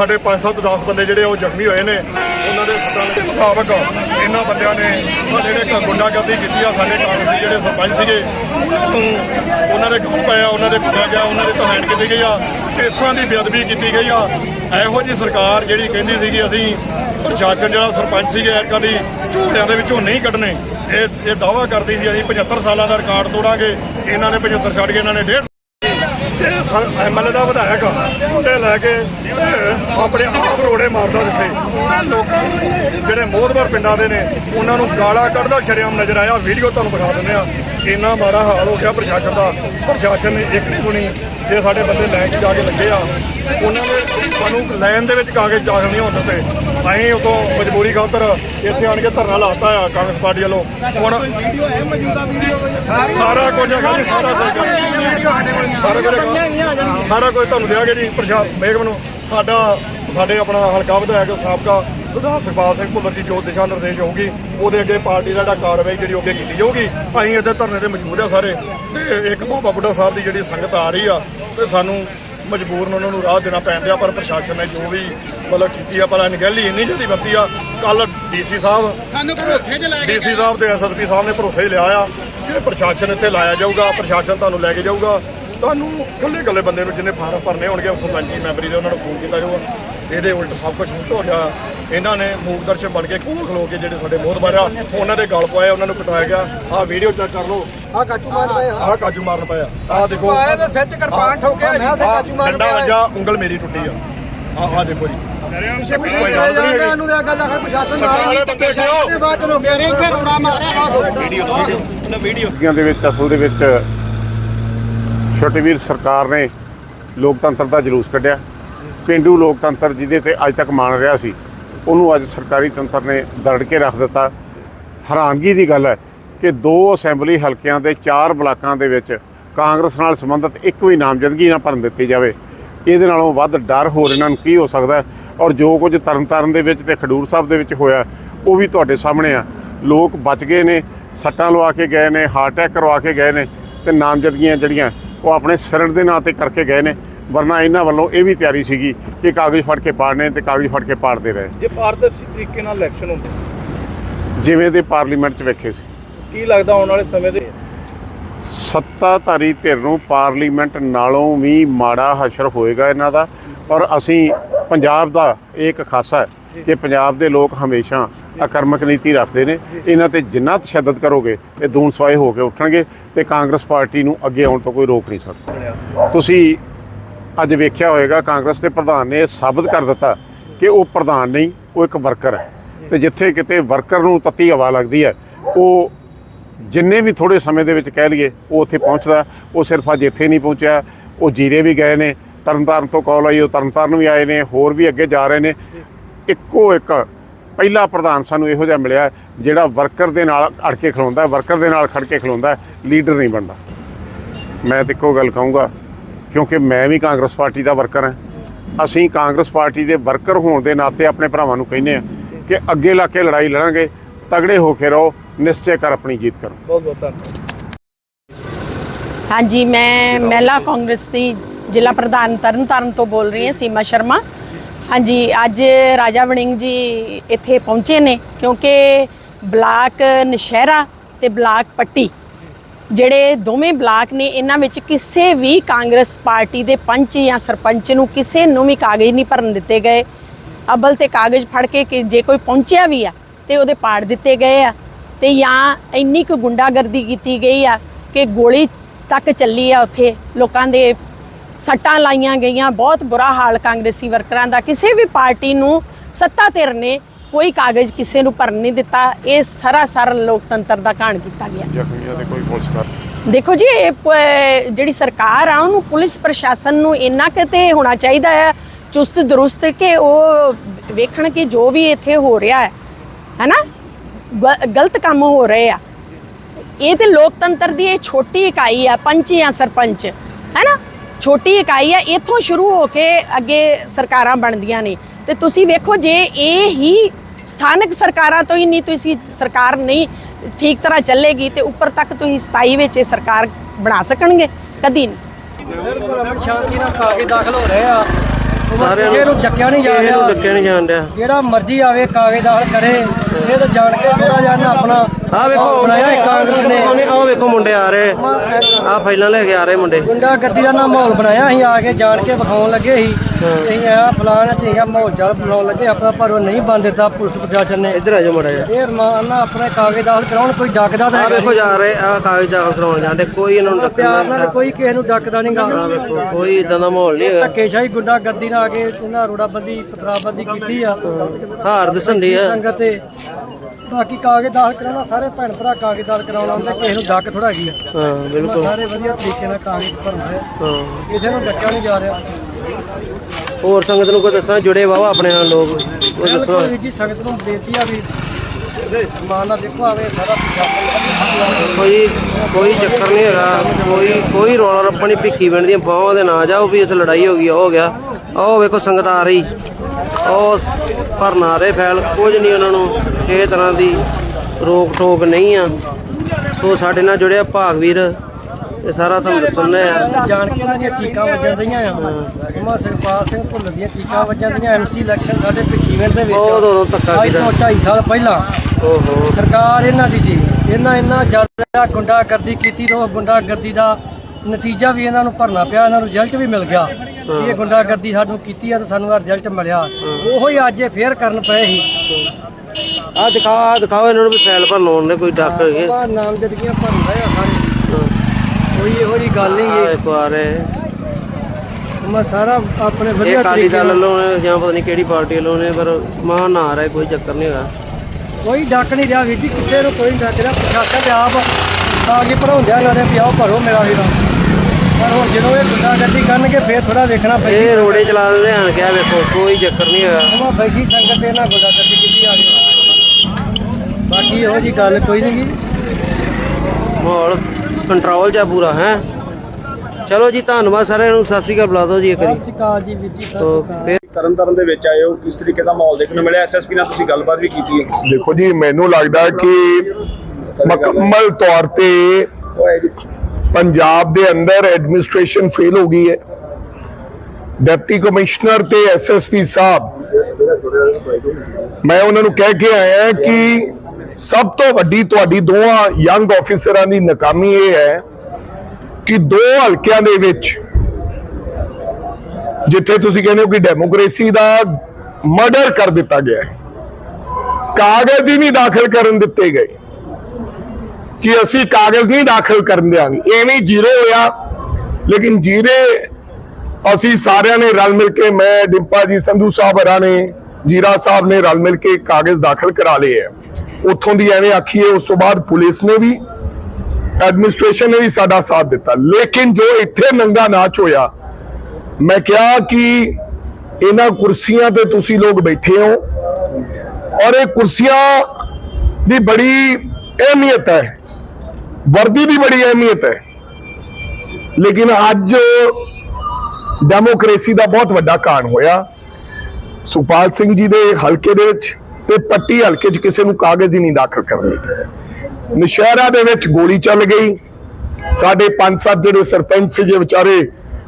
D: ਸਾਡੇ 5-7 10 ਬੰਦੇ ਜਿਹੜੇ ਉਹ ਜ਼ਖਮੀ ਹੋਏ ਨੇ, ਉਹਨਾਂ ਦੇ ਸੱਟਾਂ ਦੇ ਮੁਤਾਬਕ ਇਹਨਾਂ ਬੰਦਿਆਂ ਨੇ ਸਾਡੇ ਨੇ ਗੁੰਡਾਗਰਦੀ ਕੀਤੀ ਆ, ਸਾਡੇ ਕਾਂਗਰਸੀ ਜਿਹੜੇ ਸਰਪੰਚ ਸੀਗੇ ਉਹਨਾਂ ਦੇ ਗਰੁੱਪ ਆਇਆ, ਉਹਨਾਂ ਦੇ ਪੁੱਛਿਆ ਗਿਆ, ਉਹਨਾਂ ਦੇ ਹੈਂਡ ਕੀਤੀ ਗਈ ਆ। ਇਸ ਦੀ ਬੇਅਦਬੀ ਕੀਤੀ ਗਈ ਆ। ਇਹੋ ਜੀ ਸਰਕਾਰ ਜਿਹੜੀ ਕਹਿੰਦੀ ਸੀਗੀ, ਅਸੀਂ ਪ੍ਰਸ਼ਾਸਨ ਜਿਹੜਾ ਸਰਪੰਚ ਸੀਗੇ ਐਰਕਾ ਦੀ ਝੂਠਿਆਂ ਦੇ ਵਿੱਚੋਂ ਨਹੀਂ ਕੱਢਣੇ। ਇਹ ਇਹ ਦਾਵਾ ਕਰਦੀ ਸੀ, ਅਸੀਂ 75 ਸਾਲਾਂ ਦਾ ਰਿਕਾਰਡ ਤੋੜਾਂਗੇ, ਇਹਨਾਂ ਨੇ 75 ਛੱਡ ਕੇ ਇਹਨਾਂ ਨੇ 1.5 ਇਹ ਐਮਐਲਏ ਦਾ ਵਿਧਾਇਕ ਮੁੰਡੇ ਲੈ ਕੇ ਆਪਣੇ ਆਪ ਰੋੜੇ ਮਾਰਦਾ ਦਿੱਸੇ ਲੋਕਾਂ ਜਿਹੜੇ ਮੋਹਰਵਰ ਪਿੰਡਾਂ ਦੇ ਨੇ, ਉਹਨਾਂ ਨੂੰ ਗਾਲਾ ਕੱਢਦਾ ਸ਼ਰਿਆਮ ਨਜ਼ਰ ਆਇਆ। ਵੀਡੀਓ ਤੁਹਾਨੂੰ ਦਿਖਾ ਦਿੰਦੇ ਆ ਇੰਨਾ ਮਾੜਾ ਹਾਲ ਹੋ ਗਿਆ ਪ੍ਰਸ਼ਾਸਨ ਦਾ। ਪ੍ਰਸ਼ਾਸਨ ਨੇ ਇੱਕ ਨਹੀਂ ਸੁਣੀ। ਤੇ ਸਾਡੇ ਬੰਦੇ ਲੈ ਕੇ ਜਾ ਕੇ ਲੱਗੇ ਆ, ਉਹਨਾਂ ਨੇ ਸਾਨੂੰ ਲਾਈਨ ਦੇ ਵਿੱਚ ਕਾਗਜ਼ ਦਾਖਲ ਨਹੀਂ ਹੋਣ ਦਿੱਤੇ ਅਸੀਂ ਉਦੋਂ ਮਜਬੂਰੀ ਖਾਤਰ ਇੱਥੇ ਆਣ ਕੇ ਧਰਨਾ ਲਾਤਾ ਆ, ਕਾਂਗਰਸ ਪਾਰਟੀ ਵੱਲੋਂ। ਹੁਣ ਸਾਰਾ ਕੁਝ ਹੈਗਾ ਜੀ, ਸਾਰਾ ਕੁਝ ਸਾਰਾ ਕੁਝ ਹੈਗਾ। ਸਾਰਾ ਕੁਝ ਤੁਹਾਨੂੰ ਦਿਆਂਗੇ ਜੀ, ਪ੍ਰਸ਼ਾਦ ਮੇਗਮ ਨੂੰ। ਸਾਡਾ, ਸਾਡੇ ਆਪਣਾ ਹਲਕਾ ਵਿਧਾਇਕ ਸਾਬਕਾ ਸਰਦਾਰ ਸੁਖਪਾਲ ਸਿੰਘ ਭੁੱਲਰ ਦੀ ਜੋ ਦਿਸ਼ਾ ਨਿਰਦੇਸ਼ ਹੋਊਗੀ ਉਹਦੇ ਅੱਗੇ ਪਾਰਟੀ ਦਾ ਜਿਹੜਾ ਕਾਰਵਾਈ ਜਿਹੜੀ ਅੱਗੇ ਕੀਤੀ ਜਾਊਗੀ। ਅਸੀਂ ਇੱਥੇ ਧਰਨੇ ਤੇ ਮੌਜੂਦ ਆ ਸਾਰੇ। ਤੇ ਇੱਕ ਬਾਬਾ ਬੁੱਢਾ ਸਾਹਿਬ ਦੀ ਜਿਹੜੀ ਸੰਗਤ ਆ ਰਹੀ ਆ ਤੇ ਸਾਨੂੰ ਮਜਬੂਰਨ ਉਹਨਾਂ ਨੂੰ ਰਾਹ ਦੇਣਾ ਪੈਂਦਾ ਪਰ ਪ੍ਰਸ਼ਾਸਨ ਨੇ ਜੋ ਵੀ ਮਤਲਬ ਕੀਤੀ ਆ ਪਰ ਅਣਗਹਿਲੀ ਇੰਨੀ ਜਿਹੀ ਵਰਤੀ ਆ। ਕੱਲ ਡੀਸੀ ਸਾਹਿਬ ਸਾਨੂੰ ਭਰੋਸੇ 'ਚ ਲੈ ਕੇ ਡੀਸੀ ਸਾਹਿਬ ਤੇ ਐਸਐਸਪੀ ਸਾਹਿਬ ਨੇ ਭਰੋਸੇ ਲਿਆ ਆ ਕਿ ਪ੍ਰਸ਼ਾਸਨ ਇੱਥੇ ਲਾਇਆ ਜਾਊਗਾ ਪ੍ਰਸ਼ਾਸਨ ਤੁਹਾਨੂੰ ਲੈ ਕੇ ਜਾਊਗਾ। ਤੁਹਾਨੂੰ ਇਕੱਲੇ ਇਕੱਲੇ ਬੰਦੇ ਨੂੰ ਜਿਹਨੇ ਫਾਰਮ ਭਰਨੇ ਹੋਣਗੇ ਸਰਪੰਚੀ ਮੈਂਬਰੀ ਦੇ ਉਹਨਾਂ ਨੂੰ ਫੋਨ ਕੀਤਾ ਜਾਊਗਾ। ਇਹਦੇ ਉਲਟ ਸਭ ਕੁਝ ਉਲਟ ਹੋ ਗਿਆ ਇਹਨਾਂ ਨੇ ਮੂਕਦਰਸ਼ਨ ਬਣ ਕੇ ਕੋਲ ਖਲੋ ਕੇ ਜਿਹੜੇ ਸਾਡੇ ਮੋਹਤਬਾਰ ਆ ਉਹਨਾਂ ਦੇ ਗਲ ਪਾਇਆ ਉਹਨਾਂ ਨੂੰ ਕਟਾਇਆ ਗਿਆ। ਆਹ ਵੀਡੀਓ ਚੈੱਕ ਕਰ ਲਓ।
E: ਆ ਕਾਚੂ ਮਾਰ ਪਏ
D: ਆਹ ਕਾਜੂ ਮਾਰਨ ਪਿਆ ਆਹ ਦੇਖੋ।
E: ਆਏ ਤੇ ਸਿਰ 'ਚ ਕਿਰਪਾਨ ਠੋਕਿਆ ਮੈਂ ਤੇ ਕਾਚੂ ਮਾਰ
D: ਡੰਡਾ ਵੱਜਾ ਉਂਗਲ ਮੇਰੀ ਟੁੱਟੀ ਆ। ਆਹ ਆਹ ਦੇਖੋ ਜੀ।
E: ਪਿੱਛੇ। ਨੂੰ ਗੱਲ ਪ੍ਰਸ਼ਾਸਨ ਨਾਲ ਬਾਅਦ ਚਲੋ ਮੇਰੇ ਇੱਥੇ ਮਾਰਿਆ
A: ਦੇ ਵਿੱਚ ਅਸਲ ਦੇ ਵਿੱਚ ਛੋਟੇ ਵੀਰ ਸਰਕਾਰ ਨੇ ਲੋਕਤੰਤਰ ਦਾ ਜਲੂਸ ਕੱਢਿਆ। ਪਿੰਡੂ ਲੋਕਤੰਤਰ ਜਿਹਦੇ ਤੇ ਅੱਜ ਤੱਕ ਮਾਣ ਰਿਹਾ ਸੀ, ਉਹਨੂੰ ਅੱਜ ਸਰਕਾਰੀ ਤੰਤਰ ਨੇ ਦਰੜ ਕੇ ਰੱਖ ਦਿੱਤਾ। ਹੈਰਾਨਗੀ ਦੀ ਗੱਲ ਹੈ ਕਿ ਦੋ ਅਸੈਂਬਲੀ ਹਲਕਿਆਂ ਦੇ ਚਾਰ ਬਲਾਕਾਂ ਦੇ ਵਿੱਚ ਕਾਂਗਰਸ ਨਾਲ ਸੰਬੰਧਿਤ ਇੱਕ ਵੀ ਨਾਮਜ਼ਦਗੀ ਨਾ ਭਰਨ ਦਿੱਤੀ ਜਾਵੇ। ਇਹਦੇ ਨਾਲੋਂ ਵੱਧ ਡਰ ਹੋਰ ਇਹਨਾਂ ਨੂੰ ਕੀ ਹੋ ਸਕਦਾ ਔਰ ਜੋ ਕੁਝ ਤਰਨਤਾਰਨ ਦੇ ਵਿੱਚ ਤੇ ਖਡੂਰ ਸਾਹਿਬ ਦੇ ਵਿੱਚ ਹੋਇਆ, ਉਹ ਵੀ ਤੁਹਾਡੇ ਸਾਹਮਣੇ ਆ। ਲੋਕ ਬਚ ਗਏ ਨੇ, ਸੱਟਾਂ ਲਵਾ ਕੇ ਗਏ ਨੇ, ਹਾਰਟ ਅਟੈਕ ਕਰਵਾ ਕੇ ਗਏ ਨੇ ਤੇ ਨਾਮਜ਼ਦਗੀਆਂ ਜਿਹੜੀਆਂ, ਉਹ ਆਪਣੇ ਸਿਰੜ ਦੇ ਨਾਂ ਤੇ ਕਰਕੇ ਗਏ ਨੇ। ਵਰਨਾ ਇਹਨਾਂ ਵੱਲੋਂ ਇਹ ਵੀ ਤਿਆਰੀ ਸੀਗੀ ਕਿ ਕਾਗਜ਼ ਫੜ ਕੇ ਪਾੜਨੇ ਤੇ ਕਾਗਜ਼ ਫੜ ਕੇ ਪਾੜਦੇ ਰਹੇ।
F: ਜੇ ਪਾਰਦਰਸ਼ੀ ਤਰੀਕੇ ਨਾਲ ਇਲੈਕਸ਼ਨ ਹੁੰਦੇ ਸੀ
A: ਜਿਵੇਂ ਦੇ ਪਾਰਲੀਮੈਂਟ 'ਚ ਵੇਖੇ ਸੀ।
F: ਕੀ ਲੱਗਦਾ ਆਉਣ ਵਾਲੇ ਸਮੇਂ ਦੇ?
A: ਸੱਤਾਧਾਰੀ ਧਿਰ ਨੂੰ ਪਾਰਲੀਮੈਂਟ ਨਾਲੋਂ ਵੀ ਮਾੜਾ ਹਸ਼ਰ ਹੋਏਗਾ ਇਹਨਾਂ ਦਾ। ਔਰ ਅਸੀਂ ਪੰਜਾਬ ਦਾ ਇੱਕ ਖਾਸਾ ਹੈ ਕਿ ਪੰਜਾਬ ਦੇ ਲੋਕ ਹਮੇਸ਼ਾ ਆਕਰਮਕ ਨੀਤੀ ਰੱਖਦੇ ਨੇ। ਇਹਨਾਂ ਤੇ ਜਿੰਨਾ ਤਸ਼ੱਦਦ ਕਰੋਗੇ ਇਹ ਦੂਣ ਸਵਾਏ ਹੋ ਕੇ ਉੱਠਣਗੇ ਤੇ ਕਾਂਗਰਸ ਪਾਰਟੀ ਨੂੰ ਅੱਗੇ ਆਉਣ ਤੋਂ ਕੋਈ ਰੋਕ ਨਹੀਂ ਸਕਦਾ। ਤੁਸੀਂ ਅੱਜ ਵੇਖਿਆ ਹੋਵੇਗਾ ਕਾਂਗਰਸ ਦੇ ਪ੍ਰਧਾਨ ਨੇ ਇਹ ਸਾਬਤ ਕਰ ਦਿੱਤਾ ਕਿ ਉਹ ਪ੍ਰਧਾਨ ਨਹੀਂ, ਉਹ ਇੱਕ ਵਰਕਰ ਹੈ। ਤੇ ਜਿੱਥੇ ਕਿਤੇ ਵਰਕਰ ਨੂੰ ਤੱਤੀ ਹਵਾ ਲੱਗਦੀ ਹੈ, ਉਹ ਜਿੰਨੇ ਵੀ ਥੋੜੇ ਸਮੇਂ ਦੇ ਵਿੱਚ ਕਹਿ ਲਈਏ, ਉਹ ਉੱਥੇ ਪਹੁੰਚਦਾ, ਉਹ ਸਿਰਫ ਅੱਜ ਇੱਥੇ ਨਹੀਂ ਪਹੁੰਚਿਆ, ਉਹ ਜੀਰੇ ਵੀ ਗਏ ਨੇ, ਤਰਨਤਾਰਨ ਤੋਂ ਕਾਲ ਆਈ, ਉਹ ਤਰਨਤਾਰਨ ਵੀ ਆਏ ਨੇ, ਹੋਰ ਵੀ ਅੱਗੇ ਜਾ ਰਹੇ ਨੇ। ਇੱਕੋ ਇੱਕ ਪਹਿਲਾ ਪ੍ਰਧਾਨ ਸਾਨੂੰ ਇਹੋ ਜਿਹਾ ਮਿਲਿਆ, ਜਿਹੜਾ ਵਰਕਰ ਦੇ ਨਾਲ ਅੜ ਕੇ ਖਲੋਂਦਾ, ਵਰਕਰ ਦੇ ਨਾਲ ਖੜ ਕੇ ਖਲੋਂਦਾ, ਲੀਡਰ ਨਹੀਂ ਬਣਦਾ। ਮੈਂ ਤੇ ਇੱਕੋ ਗੱਲ ਕਹੂੰਗਾ ਕਿਉਂਕਿ ਮੈਂ ਵੀ ਕਾਂਗਰਸ ਪਾਰਟੀ ਦਾ ਵਰਕਰ ਹਾਂ। ਅਸੀਂ ਕਾਂਗਰਸ ਪਾਰਟੀ ਦੇ ਵਰਕਰ ਹੋਣ ਦੇ ਨਾਤੇ ਆਪਣੇ ਭਰਾਵਾਂ ਨੂੰ ਕਹਿੰਦੇ ਆ ਕਿ ਅੱਗੇ ਲਾ ਕੇ ਲੜਾਈ ਲੜਾਂਗੇ ਤਗੜੇ ਹੋ ਕੇ ਰਹੋ ਨਿਸ਼ਚੈ ਕਰ ਆਪਣੀ ਜੀਤ ਕਰੋ।
F: ਬਹੁਤ ਬਹੁਤ ਧੰਨਵਾਦ।
G: ਹਾਂਜੀ ਮੈਂ ਮਹਿਲਾ ਕਾਂਗਰਸ ਦੀ ਜ਼ਿਲ੍ਹਾ ਪ੍ਰਧਾਨ ਤਰਨਤਾਰਨ ਤੋਂ ਬੋਲ ਰਹੀ ਹਾਂ ਸੀਮਾ ਸ਼ਰਮਾ। ਹਾਂਜੀ ਅੱਜ ਰਾਜਾ ਵੜਿੰਗ ਜੀ ਇੱਥੇ ਪਹੁੰਚੇ ਨੇ ਕਿਉਂਕਿ ਬਲਾਕ ਨਸ਼ਹਿਰਾ ਤੇ ਬਲਾਕ ਪੱਟੀ। ਜਿਹੜੇ ਦੋਵੇਂ ਬਲਾਕ ਨੇ, ਇਹਨਾਂ ਵਿੱਚ ਕਿਸੇ ਵੀ ਕਾਂਗਰਸ ਪਾਰਟੀ ਦੇ ਪੰਚ ਜਾਂ ਸਰਪੰਚ ਨੂੰ ਕਿਸੇ ਨੂੰ ਵੀ ਕਾਗਜ਼ ਨਹੀਂ ਭਰਨ ਦਿੱਤੇ ਗਏ। ਅਬਲ ਤੇ ਕਾਗਜ਼ ਫੜ ਕੇ ਕਿ ਜੇ ਕੋਈ ਪਹੁੰਚਿਆ ਵੀ ਆ, ਤੇ ਉਹਦੇ ਪਾੜ ਦਿੱਤੇ ਗਏ ਆ। ਤੇ ਜਾਂ ਇੰਨੀ ਕੁ ਗੁੰਡਾਗਰਦੀ ਕੀਤੀ ਗਈ ਆ ਕਿ ਗੋਲੀ ਤੱਕ ਚੱਲੀ ਆ ਉੱਥੇ। ਲੋਕਾਂ ਦੇ ਸੱਟਾਂ ਲਾਈਆਂ ਗਈਆਂ, ਬਹੁਤ ਬੁਰਾ ਹਾਲ ਕਾਂਗਰਸੀ ਵਰਕਰਾਂ ਦਾ। ਕਿਸੇ ਵੀ ਪਾਰਟੀ ਨੂੰ ਸੱਤਾ ਧਿਰ ਨੇ ਕੋਈ ਕਾਗਜ਼ ਕਿਸੇ ਨੂੰ ਭਰਨ ਨਹੀਂ ਦਿੱਤਾ। ਇਹ ਸਰਾਸਰ ਲੋਕਤੰਤਰ ਦਾ ਘਾਣ ਕੀਤਾ ਗਿਆ।
A: ਜ਼ਖਮੀਆਂ ਦੇ ਕੋਈ ਪੁਲਿਸ ਕਰ
G: ਦੇਖੋ ਜੀ ਇਹ ਪ- ਜਿਹੜੀ ਸਰਕਾਰ ਆ ਉਹਨੂੰ ਪੁਲਿਸ ਪ੍ਰਸ਼ਾਸਨ ਨੂੰ ਇੰਨਾ ਕਿਤੇ ਹੋਣਾ ਚਾਹੀਦਾ ਹੈ ਚੁਸਤ ਦਰੁਸਤ ਕਿ ਉਹ ਵੇਖਣ ਕਿ ਜੋ ਵੀ ਇੱਥੇ ਹੋ ਰਿਹਾ ਹੈ ਹੈਨਾ? ਗ- ਗਲਤ ਕੰਮ ਹੋ ਰਹੇ ਆ। ਇਹ ਤੇ ਲੋਕਤੰਤਰ ਦੀ ਇਹ ਛੋਟੀ ਇਕਾਈ ਆ ਪੰਚ ਜਾਂ ਸਰਪੰਚ ਹੈਨਾ? ਛੋਟੀ ਇਕਾਈ ਆ ਇੱਥੋਂ ਸ਼ੁਰੂ ਹੋ ਕੇ ਅੱਗੇ ਸਰਕਾਰਾਂ ਬਣਦੀਆਂ ਨੇ। ਤੇ ਤੁਸੀਂ ਵੇਖੋ ਜੇ ਇਹ ਹੀ ਸਥਾਨਕ ਸਰਕਾਰਾਂ ਤੋਂ ਹੀ ਨਹੀਂ ਤੁਸੀਂ ਸਰਕਾਰ ਨਹੀਂ ਠੀਕ ਤਰ੍ਹਾਂ ਚੱਲੇਗੀ ਤੇ ਉੱਪਰ ਤੱਕ ਤੁਸੀਂ 27 ਵਿੱਚ ਇਹ ਸਰਕਾਰ ਬਣਾ ਸਕਣਗੇ? ਕਦੀ ਨਹੀਂ।
E: ਬਿਲਕੁਲ ਸ਼ਾਂਤੀ ਨਾਲ ਕਾਗਜ਼ ਦਾਖਲ ਹੋ ਰਹੇ ਆ। ਸਾਰੇ ਨੂੰ ਡੱਕਿਆ ਨਹੀਂ ਜਾ ਰਿਹਾ ਡੱਕਿਆ ਨਹੀਂ ਜਾਣ ਰਿਹਾ ਜਿਹੜਾ ਮਰਜ਼ੀ ਆਵੇ ਕਾਗਜ਼ ਦਾਖਲ ਕਰੇ ਇਹ ਤਾਂ ਜਾਣ ਕੇ ਥੋੜਾ ਨਾ ਆਪਣਾ ਆ ਵੇਖੋ ਬਣਾਇਆ ਕਾਂਗਰਸ ਨੇ। ਆਹ ਵੇਖੋ ਮੁੰਡੇ ਆ ਰਹੇ। ਆ ਫਾਈਲਾਂ ਲੈ ਕੇ ਆ ਰਹੇ ਮੁੰਡੇ।
H: ਗੁੰਡਾ ਗੱਦੀ ਦਾ ਨਾ ਮਾਹੌਲ ਬਣਾਇਆ ਅਸੀਂ ਆ ਕੇ ਜਾਣ ਕੇ ਵਿਖਾਉਣ ਲੱਗੇ ਸੀ। ਅਸੀਂ ਆ ਫਲਾਣਾ ਠੀਕਾ ਮਾਹੌਲ ਚਾਲ ਬਣਾਉਣ ਲੱਗੇ ਆਪਣਾ ਪਰ ਉਹ ਨਹੀਂ ਬੰਦ ਦਿੱਤਾ ਪੁਲਿਸ ਪ੍ਰਸ਼ਾਸਨ ਨੇ।
E: ਇੱਧਰ ਆ ਜਾਓ ਮੜਾ
H: ਇਹ ਰਮਾਨ ਨਾਲ ਆਪਣੇ ਕਾਗਜ਼ ਦਾਖਲ ਕਰਾਉਣ ਕੋਈ ਡੱਕਦਾ ਤਾਂ
E: ਆ ਵੇਖੋ ਜਾ ਰਹੇ ਆ ਕਾਗਜ਼ ਦਾਖਲ ਕਰਾਉਣ ਜਾਂਦੇ ਕੋਈ ਇਹਨਾਂ ਨੂੰ
H: ਨਹੀਂ। ਨਾਲ
E: ਡੱਕਣਾ
H: ਕੋਈ ਕਿਸੇ ਨੂੰ ਡੱਕਦਾ ਨਹੀਂਗਾ
E: ਆ ਵੇਖੋ ਕੋਈ ਇਦਾਂ ਦਾ ਮਾਹੌਲ ਨਹੀਂ ਹੈਗਾ।
H: ਧੱਕੇਸ਼ਾਹੀ ਗੁੰਡਾ ਗੱਦੀ ਨਾਲ ਆ ਕੇ ਇਹਨਾਂ ਰੋੜਾਬੰਦੀ ਪਥਰਾਬੰਦੀ ਕੀਤੀ ਆ।
E: ਹਾਰ ਦਿਸਣ ਦੀ ਆ।
H: ਸੰਗਤ ਤੇ ਬਾਕੀ ਕਾਗਜ਼ ਦਾਖਲ ਕਰਾਉਣਾ ਸਾਰੇ ਭੈਣ ਭਰਾ ਕਾਗਜ਼ ਦਾਖਲ ਕਰਾਉਣਾ ਹੁੰਦਾ ਕਿਸੇ ਨੂੰ ਡੱਕ ਥੋੜਾ ਹੈਗੀ ਆ।
E: ਹਾਂ ਬਿਲਕੁਲ।
H: ਸਾਰੇ ਵਧੀਆ ਤਰੀਕੇ ਨਾਲ ਕਾਗਜ਼ ਭਰਦੇ ਆ।
E: ਹਾਂ।
H: ਕਿਸੇ ਨੂੰ ਡੱਕਿਆ ਨਹੀਂ ਜਾ ਰਿਹਾ।
E: ਹੋਰ ਸੰਗਤ ਨੂੰ ਕੋਈ ਦੱਸਾਂ ਜੁੜੇ ਵਾਵਾ ਆਪਣੇ ਨਾਲ ਲੋਕ। ਉਹ ਦੱਸੋ।
H: ਜੀ ਸੰਗਤ ਨੂੰ ਬੇਨਤੀ ਆ ਵੀ ਦੇਖੋ ਆਵੇ ਸਾਰਾ
E: ਕੋਈ ਕੋਈ ਚੱਕਰ ਨਹੀਂ ਹੈਗਾ। ਕੋਈ ਕੋਈ ਰੌਲਾ ਰੱਪਾ ਨਹੀਂ ਭਿੱਖੀ ਪਿੰਡ ਦੀਆਂ ਬਾਹਾਂ ਦੇ ਨਾ। ਜਾਓ ਵੀ ਇੱਥੇ ਲੜਾਈ ਹੋ ਗਈ ਹੋ ਗਿਆ। ਉਹ ਵੇਖੋ ਸੰਗਤ ਆ ਰਹੀ। ਉਹ ਭਰਨ ਰਹੇ ਫੈਲ ਕੁਝ ਨਹੀਂ ਉਹਨਾਂ ਨੂੰ। ਕਿਸੇ ਤਰ੍ਹਾਂ ਦੀ ਰੋਕ ਟੋਕ ਨਹੀਂ ਆ। ਸੋ ਸਾਡੇ ਨਾਲ ਜੁੜਿਆ ਭਾਗਵੀਰ ਇਹ ਸਾਰਾ ਤੁਹਾਨੂੰ ਦੱਸਣਾ ਆ।
H: ਜਾਣ ਕੇ ਉਹਨਾਂ ਦੀਆਂ ਚੀਕਾਂ ਵੱਜਣ ਦਈਆਂ ਆ। ਉਮਾ ਸਿੰਘਪਾਲ ਸਿੰਘ ਭੁੱਲਰ ਦੀਆਂ ਚੀਕਾਂ ਵੱਜਣ ਦੀਆਂ ਐਮਸੀ ਇਲੈਕਸ਼ਨ ਸਾਡੇ ਭਿੱਖੀਵਿੰਡ ਦੇ ਵਿੱਚ।
E: ਬਹੁਤ ਉਦੋਂ ਧੱਕਾ ਕੀਤਾ।
H: ਤੋਂ 2.5 ਸਾਲ ਪਹਿਲਾਂ
E: ਓਹੋ।
H: ਸਰਕਾਰ ਇਹਨਾਂ ਦੀ ਸੀ। ਇਹਨਾਂ ਇਹਨਾਂ ਜ਼ਿਆਦਾ ਗੁੰਡਾਗਰਦੀ ਕੀਤੀ ਤੋਂ ਗੁੰਡਾਗਰਦੀ ਦਾ ਨਤੀਜਾ ਵੀ ਇਹਨਾਂ ਨੂੰ ਭਰਨਾ ਪਿਆ। ਇਹਨਾਂ ਨੂੰ ਰਿਜ਼ਲਟ ਵੀ ਮਿਲ ਗਿਆ ਵੀ ਇਹ ਗੁੰਡਾਗਰਦੀ ਸਾਨੂੰ ਕੀਤੀ ਆ ਤੇ ਸਾਨੂੰ ਆ ਰਿਜ਼ਲਟ ਮਿਲਿਆ। ਉਹੋ ਹੀ ਅੱਜ ਇਹ ਫੇਰ ਕਰਨ ਪਏ ਸੀ।
E: ਆ ਦਿਖਾ ਆ ਦਿਖਾਓ ਇਹਨਾਂ ਨੂੰ ਵੀ ਫੈਲ ਭਰਨ ਆਉਣ ਦੇ ਕੋਈ ਡੱਕ ਹੈਗੇ।
H: ਆਪਾਂ ਨਾਮਜ਼ਦਗੀਆਂ ਭਰਨ ਰਹੇ ਆ ਸਾਰੇ। ਕੋਈ ਇਹੋ ਜੀ ਗੱਲ ਨਹੀਂ
E: ਆ ਇੱਕ ਵਾਰ ਇਹ।
H: ਮੈਂ ਸਾਰਾ ਆਪਣੇ ਵਧੀਆ
E: ਅਕਾਲੀ
H: ਤਰੀਕੇ
E: ਦਲ
H: ਨਾਲ
E: ਵੱਲੋਂ ਨੇ ਜਾਂ ਪਤਾ ਨਹੀਂ ਕਿਹੜੀ ਪਾਰਟੀ ਵੱਲੋਂ ਨੇ ਪਰ ਮਾਂ ਨਾ ਆ ਰਿਹਾ ਕੋਈ ਚੱਕਰ ਨਹੀਂ ਹੈਗਾ।
H: ਕੋਈ ਡੱਕ ਨਹੀਂ ਰਿਹਾ ਵੀਰ ਜੀ ਕਿਸੇ ਨੂੰ ਕੋਈ ਡੱਕ ਰਿਹਾ ਪ੍ਰਸ਼ਾਸਨ ਤੇ ਆਪ ਤਾਂ ਕਿ ਭਰਾਉਂਦਿਆ ਇਹਨਾਂ ਦੇ ਵੀ ਆਓ ਭਰੋ ਮੇਰਾ ਵੀਰਾ। ਪਰ ਹੁਣ ਜਦੋਂ ਇਹ ਗੁੰਡਾਗਰਦੀ ਕਰਨਗੇ ਫੇਰ ਥੋੜਾ ਵੇਖਣਾ ਪਈ
E: ਇਹ ਰੋੜੇ ਚਲਾ ਦਿੰਦੇ ਹਨ ਕਿਹਾ ਵੇਖੋ ਕੋਈ ਚੱਕਰ ਨਹੀਂ ਹੈਗਾ
H: ਉਹ ਬੈਠੀ ਸੰਗਤ ਦੇ ਨਾਲ ਗੁੰਡਾਗਰਦੀ ਕੀਤੀ ਆ ਗਈ ਬਾਕੀ ਇਹੋ ਜੀ ਗੱਲ ਕੋਈ ਨਹੀਂ ਗੀ
E: ਮਾਹੌਲ ਕੰਟਰੋਲ 'ਚ ਆ ਪੂਰਾ ਹੈ? ਚਲੋ ਜੀ ਧੰਨਵਾਦ ਸਾਰਿਆਂ ਨੂੰ। ਸਤਿ ਸ਼੍ਰੀ ਅਕਾਲ ਬੁਲਾ ਦਿਓ ਜੀ ਇੱਕ
H: ਸਤਿ
E: ਵਾਰੀ
H: ਸ਼੍ਰੀ ਅਕਾਲ ਜੀ ਵੀਰ ਜੀ ਸਤਿ
E: ਤੋ
H: ਸ਼੍ਰੀ ਅਕਾਲ।
E: ਫਿਰ
F: ਤਰਨਤਾਰਨ ਦੇ ਵਿੱਚ ਆਏ ਹੋ। ਕਿਸ ਤਰੀਕੇ ਦਾ ਮਾਹੌਲ ਦੇਖਣ ਨੂੰ ਮਿਲਿਆ? ਐਸਐਸਪੀ ਨਾਲ ਤੁਸੀਂ ਗੱਲਬਾਤ ਵੀ ਕੀਤੀ ਹੈ।
I: ਦੇਖੋ ਜੀ ਮੈਨੂੰ ਲੱਗਦਾ ਕਿ ਮੁਕੰਮਲ ਤੌਰ ਤੇ
F: ਉਹ ਹੈ ਜੀ
I: ਪੰਜਾਬ ਦੇ ਅੰਦਰ ਐਡਮਿਨਿਸਟ੍ਰੇਸ਼ਨ ਫੇਲ ਹੋ ਗਈ ਹੈ। ਡਿਪਟੀ ਕਮਿਸ਼ਨਰ ਤੇ ਐਸਐਸਪੀ ਸਾਹਿਬ ਮੈਂ ਉਹਨਾਂ ਨੂੰ ਕਹਿ ਕੇ ਆਇਆ ਕਿ ਸਭ ਤੋਂ ਵੱਡੀ ਤੁਹਾਡੀ ਦੋਹਾਂ ਯੰਗ ਆਫੀਸਰਾਂ ਦੀ ਨਾਕਾਮੀ ਇਹ ਹੈ ਕਿ ਦੋ ਹਲਕਿਆਂ ਦੇ ਵਿੱਚ ਜਿੱਥੇ ਤੁਸੀਂ ਕਹਿੰਦੇ ਹੋ ਕਿ ਡੈਮੋਕ੍ਰੇਸੀ ਦਾ ਮਰਡਰ ਕਰ ਦਿੱਤਾ ਗਿਆ ਹੈ, ਕਾਗਜ਼ ਹੀ ਨਹੀਂ ਦਾਖਲ ਕਰਨ ਦਿੱਤੇ ਗਏ। ਕਿ ਅਸੀਂ ਕਾਗਜ਼ ਨਹੀਂ ਦਾਖਲ ਕਰਨ ਦਿਆਂਗੇ। ਐਵੇਂ ਜ਼ੀਰੋ ਹੋਇਆ। ਲੇਕਿਨ ਜੀਰੇ ਅਸੀਂ ਸਾਰਿਆਂ ਨੇ ਰਲ ਮਿਲ ਕੇ, ਮੈਂ, ਡਿੰਪਾ ਜੀ, ਸੰਧੂ ਸਾਹਿਬ ਹਰਾਂ ਨੇ, ਜੀਰਾ ਸਾਹਿਬ ਨੇ ਰਲ ਮਿਲ ਕੇ ਕਾਗਜ਼ ਦਾਖਲ ਕਰਾ ਲਏ ਹੈ। ਉੱਥੋਂ ਦੀ ਐਵੇਂ ਆਖੀਏ, ਉਸ ਤੋਂ ਬਾਅਦ ਪੁਲਿਸ ਨੇ ਵੀ ਐਡਮਿਨਿਸਟ੍ਰੇਸ਼ਨ ਨੇ ਵੀ ਸਾਡਾ ਸਾਥ ਦਿੱਤਾ। ਲੇਕਿਨ ਜੋ ਇੱਥੇ ਨੰਗਾ ਨਾਚ ਹੋਇਆ, ਮੈਂ ਕਿਹਾ ਕਿ ਇਹਨਾਂ ਕੁਰਸੀਆਂ ਤੇ ਤੁਸੀਂ ਲੋਕ ਬੈਠੇ ਹੋ ਔਰ ਇਹ ਕੁਰਸੀਆਂ ਦੀ ਬੜੀ ਅਹਿਮੀਅਤ ਹੈ, ਵਰਦੀ ਦੀ ਬੜੀ ਅਹਿਮੀਅਤ ਹੈ। ਲੇਕਿਨ ਅੱਜ ਡੈਮੋਕ੍ਰੇਸੀ ਦਾ ਬਹੁਤ ਵੱਡਾ ਕਾਰਨ ਹੋਇਆ। ਸੁਪਾਲ ਸਿੰਘ ਜੀ ਦੇ ਹਲਕੇ ਦੇ ਵਿੱਚ ਤੇ ਪੱਟੀ ਹਲਕੇ 'ਚ ਕਿਸੇ ਨੂੰ ਕਾਗਜ਼ ਹੀ ਨਹੀਂ ਦਾਖਲ ਕਰਨ ਦਿੱਤੇ। ਨਸ਼ਹਿਰਾ ਦੇ ਵਿੱਚ ਗੋਲੀ ਚੱਲ ਗਈ। ਸਾਡੇ ਪੰਜ ਸੱਤ ਜਿਹੜੇ ਸਰਪੰਚ ਸੀਗੇ ਵਿਚਾਰੇ,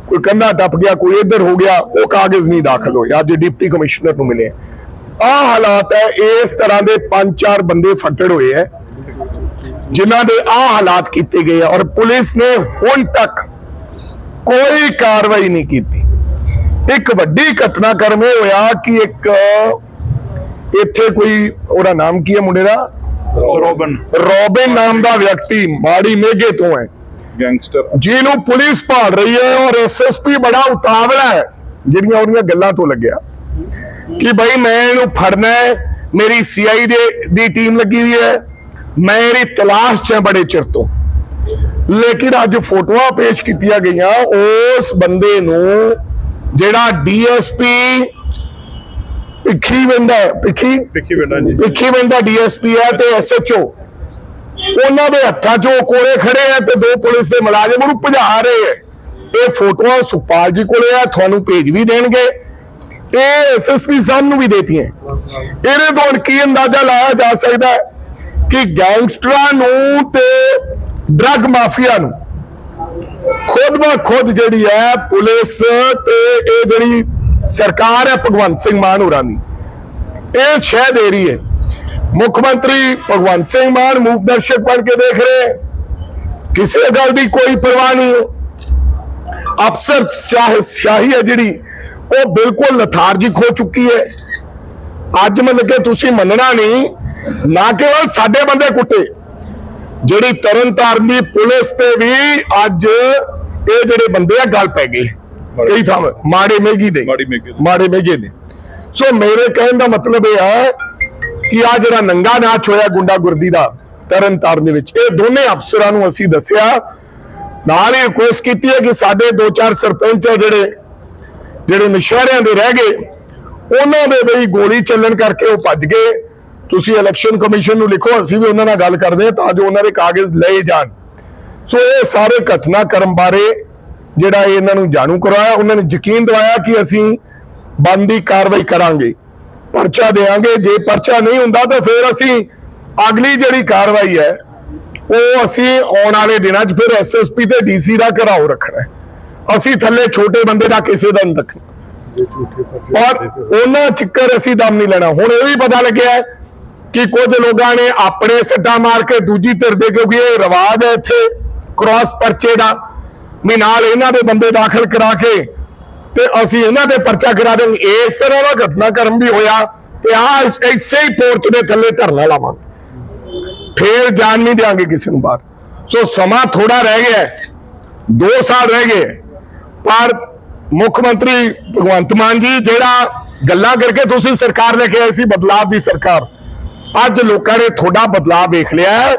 I: ਕੋਈ ਕੰਧਾ ਟੱਪ ਗਿਆ, ਕੋਈ ਇੱਧਰ ਹੋ ਗਿਆ, ਉਹ ਕਾਗਜ਼ ਨਹੀਂ ਦਾਖਲ ਹੋਏ। ਅੱਜ ਡਿਪਟੀ ਕਮਿਸ਼ਨਰ ਨੂੰ ਮਿਲੇ। ਆਹ ਹਾਲਾਤ ਹੈ, ਇਸ ਤਰ੍ਹਾਂ ਦੇ ਪੰਜ ਚਾਰ ਬੰਦੇ ਫੱਟੜ ਹੋਏ ਹੈ, ਜਿਨ੍ਹਾਂ ਦੇ ਆਹ ਹਾਲਾਤ ਕੀਤੇ ਗਏ ਔਰ ਪੁਲਿਸ ਨੇ ਹੁਣ ਤੱਕ ਕੋਈ ਕਾਰਵਾਈ ਨਹੀਂ ਕੀਤੀ। ਇੱਕ ਵੱਡੀ ਘਟਨਾਕ੍ਰਮ ਇਹ ਹੋਇਆ ਕਿ ਇੱਕ, ਇੱਥੇ ਕੋਈ, ਉਹਦਾ ਨਾਮ ਕੀ ਹੈ ਮੁੰਡੇ ਦਾ?
J: ਰੋਬਨ।
I: ਰੋਬਿਨ ਨਾਮ ਦਾ ਵਿਅਕਤੀ ਮਾੜੀ ਮੇਘੇ ਤੋਂ ਹੈ।
J: ਗੈਂਗਸਟਰ।
I: ਜਿਹਨੂੰ ਪੁਲਿਸ ਭਾਲ ਰਹੀ ਹੈ ਔਰ ਐਸਐਸਪੀ ਬੜਾ ਉਤਾਵਲਾ ਹੈ ਜਿਹੜੀਆਂ ਉਹਦੀਆਂ ਗੱਲਾਂ ਤੋਂ ਲੱਗਿਆ। ਕਿ ਭਾਈ ਮੈਂ ਇਹਨੂੰ ਫੜਨਾ ਹੈ ਮੇਰੀ ਸੀਆਈ ਦੇ ਦੀ ਟੀਮ ਲੱਗੀ ਹੋਈ ਹੈ ਮੈਂ ਇਹਦੀ ਤਲਾਸ਼ 'ਚ ਬੜੇ ਚਿਰ ਤੋਂ। ਲੇਕਿਨ ਅੱਜ ਫੋਟੋਆਂ ਪੇਸ਼ ਕੀਤੀਆਂ ਗਈਆਂ ਉਸ ਬੰਦੇ ਨੂੰ ਜਿਹੜਾ ਡੀਐਸਪੀ ਭਿੱਖੀ ਵੰਦਾ ਭਿੱਖੀ?
J: ਪਿੱਖੀ ਬੇਟਾ ਜੀ
I: ਭਿੱਖੀ ਵੰਦਾ ਡੀਐਸਪੀ ਹੈ ਤੇ ਐਸਐਚਓ। ਉਹਨਾਂ ਦੇ ਹੱਥਾਂ 'ਚ ਉਹ ਕੋਲੇ ਖੜੇ ਆ ਤੇ ਦੋ ਪੁਲਿਸ ਦੇ ਮੁਲਾਜ਼ਮ ਉਹਨੂੰ ਭਜਾ ਰਹੇ ਆ। ਇਹ ਫੋਟੋਆਂ ਸੁਪਾਲ ਜੀ ਕੋਲੇ ਆ ਤੁਹਾਨੂੰ ਭੇਜ ਵੀ ਦੇਣਗੇ। ਇਹ ਐਸਐਸਪੀ ਸਾਹਿਬ ਨੂੰ ਵੀ ਦੇਤੀਆਂ। ਇਹਦੇ ਤੋਂ ਕੀ ਅੰਦਾਜ਼ਾ ਲਾਇਆ ਜਾ ਸਕਦਾ ਕਿ ਗੈਂਗਸਟਰਾਂ ਨੂੰ ਤੇ ਡਰੱਗ ਮਾਫੀਆ ਨੂੰ ਖੁਦ ਬਾ ਖੁਦ ਜਿਹੜੀ ਹੈ ਪੁਲਿਸ ਤੇ ਇਹ ਜਿਹੜੀ ਸਰਕਾਰ ਹੈ ਭਗਵੰਤ ਸਿੰਘ ਮਾਨ ਹੋਰਾਂ ਦੀ। ਇਹ ਸ਼ਹਿ ਦੇ ਰਹੀ ਹੈ। ਮੁੱਖ ਮੰਤਰੀ ਭਗਵੰਤ ਸਿੰਘ ਮਾਨ ਮੂਕ ਦਰਸ਼ਕ ਬਣ ਕੇ ਦੇਖ ਰਹੇ ਕਿਸੇ ਗੱਲ ਦੀ ਕੋਈ ਪਰਵਾਹ ਨਹੀਂ ਹੈ। ਅਫਸਰ ਚਾਹ ਸ਼ਾਹੀ ਹੈ ਜਿਹੜੀ, ਉਹ ਬਿਲਕੁਲ ਲਥਾਰਜਿਕ ਹੋ ਚੁੱਕੀ ਹੈ। ਅੱਜ ਮਤਲਬ ਕਿ ਤੁਸੀਂ ਮੰਨਣਾ ਨਹੀਂ, ਨਾ ਕੇਵਲ ਸਾਡੇ ਬੰਦੇ ਕੁੱਟੇ, ਜਿਹੜੀ ਤਰਨਤਾਰਨ ਦੀ ਪੁਲਿਸ ਤੇ ਵੀ ਅੱਜ ਇਹ ਜਿਹੜੇ ਬੰਦੇ ਆ, ਗੱਲ ਪੈ ਗਈ। ਕਈ ਥਾਂ ਮਾੜੇ ਮੇਗੀ ਦੇ।
D: ਮਾੜੀ
I: ਮੇਗੇ ਦੇ। ਸੋ ਮੇਰੇ ਕਹਿਣ ਦਾ ਮਤਲਬ ਇਹ ਹੈ ਕਿ ਆ ਜਿਹੜਾ ਨੰਗਾ ਨਾਚ ਹੋਇਆ ਗੁੰਡਾਗਰਦੀ ਦਾ ਤਰਨਤਾਰਨ ਦੇ ਵਿੱਚ ਇਹ ਦੋਨੇ ਅਫਸਰਾਂ ਨੂੰ ਅਸੀਂ ਦੱਸਿਆ। ਨਾਲ ਹੀ ਰਿਕੁਐਸਟ ਕੀਤੀ ਹੈ ਕਿ ਸਾਡੇ ਦੋ ਚਾਰ ਸਰਪੰਚ ਆ ਜਿਹੜੇ ਜਿਹੜੇ ਨਸ਼ਹਿਰਿਆਂ ਦੇ ਰਹਿ ਗਏ ਉਹਨਾਂ ਦੇ ਵੀ ਗੋਲੀ ਚੱਲਣ ਕਰਕੇ ਉਹ ਭੱਜ ਗਏ। ਤੁਸੀਂ ਇਲੈਕਸ਼ਨ ਕਮਿਸ਼ਨ ਨੂੰ ਲਿਖੋ ਅਸੀਂ ਵੀ ਉਹਨਾਂ ਨਾਲ ਗੱਲ ਕਰਦੇ ਹਾਂ ਤਾਂ ਜੋ ਉਹਨਾਂ ਦੇ ਕਾਗਜ਼ ਲਏ ਜਾਣ। ਸੋ ਇਹ ਸਾਰੇ ਘਟਨਾਕ੍ਰਮ ਬਾਰੇ ਜਿਹੜਾ ਇਹ ਇਹਨਾਂ ਨੂੰ ਜਾਣੂ ਕਰਵਾਇਆ ਉਹਨਾਂ ਨੇ ਯਕੀਨ ਦਿਵਾਇਆ ਕਿ ਅਸੀਂ ਬੰਦੀ ਕਾਰਵਾਈ ਕਰਾਂਗੇ ਪਰਚਾ ਦੇਵਾਂਗੇ। ਜੇ ਪਰਚਾ ਨਹੀਂ ਹੁੰਦਾ ਤਾਂ ਫਿਰ ਅਸੀਂ ਅਗਲੀ ਜਿਹੜੀ ਕਾਰਵਾਈ ਹੈ ਉਹ ਅਸੀਂ ਆਉਣ ਵਾਲੇ ਦਿਨਾਂ 'ਚ ਫਿਰ ਐਸਐਸਪੀ ਤੇ ਡੀਸੀ ਦਾ ਘਰਾਓ ਰੱਖਣਾ। ਅਸੀਂ ਥੱਲੇ ਛੋਟੇ ਬੰਦੇ ਦਾ ਕਿਸੇ ਦਾ ਨਹੀਂ ਰੱਖਣਾ। ਔਰ ਉਹਨਾਂ ਚੱਕਰ ਅਸੀਂ ਦਮ ਨਹੀਂ ਲੈਣਾ। ਹੁਣ ਇਹ ਵੀ ਪਤਾ ਲੱਗਿਆ ਕਿ ਕੁਝ ਲੋਕਾਂ ਨੇ ਆਪਣੇ ਸੱਟਾਂ ਮਾਰ ਕੇ ਦੂਜੀ ਧਿਰ ਦੇ ਕਿਉਂਕਿ ਇਹ ਰਿਵਾਜ ਹੈ ਇੱਥੇ ਕ੍ਰਾਸ ਪਰਚੇ ਦਾ। ਵੀ ਨਾਲ ਇਹਨਾਂ ਦੇ ਬੰਦੇ ਦਾਖਲ ਕਰਾ ਕੇ ਤੇ ਅਸੀਂ ਇਹਨਾਂ ਦੇ ਪਰਚਾ ਕਰਾ ਦੇਂਗੇ ਇਸ ਤਰ੍ਹਾਂ ਦਾ ਘਟਨਾਕ੍ਰਮ ਵੀ ਹੋਇਆ ਤੇ ਆ ਇਸੇ ਹੀ ਪੋਰਚ ਦੇ ਥੱਲੇ ਧਰਨਾ ਲਾਵਾਂਗੇ। ਫੇਰ ਜਾਣ ਨਹੀਂ ਦੇਾਂਗੇ ਕਿਸੇ ਨੂੰ ਬਾਹਰ। ਸੋ ਸਮਾਂ ਥੋੜਾ ਰਹਿ ਗਿਆ ਹੈ। ਦੋ ਸਾਲ ਰਹਿ ਗਏ ਪਰ ਮੁੱਖ ਮੰਤਰੀ ਭਗਵੰਤ ਮਾਨ ਜੀ, ਜਿਹੜਾ ਗੱਲਾਂ ਕਰਕੇ ਤੁਸੀਂ ਸਰਕਾਰ ਲੈ ਕੇ ਆਏ ਸੀ ਬਦਲਾਅ ਦੀ ਸਰਕਾਰ। ਅੱਜ ਲੋਕਾਂ ਨੇ ਤੁਹਾਡਾ ਬਦਲਾਅ ਵੇਖ ਲਿਆ ਹੈ।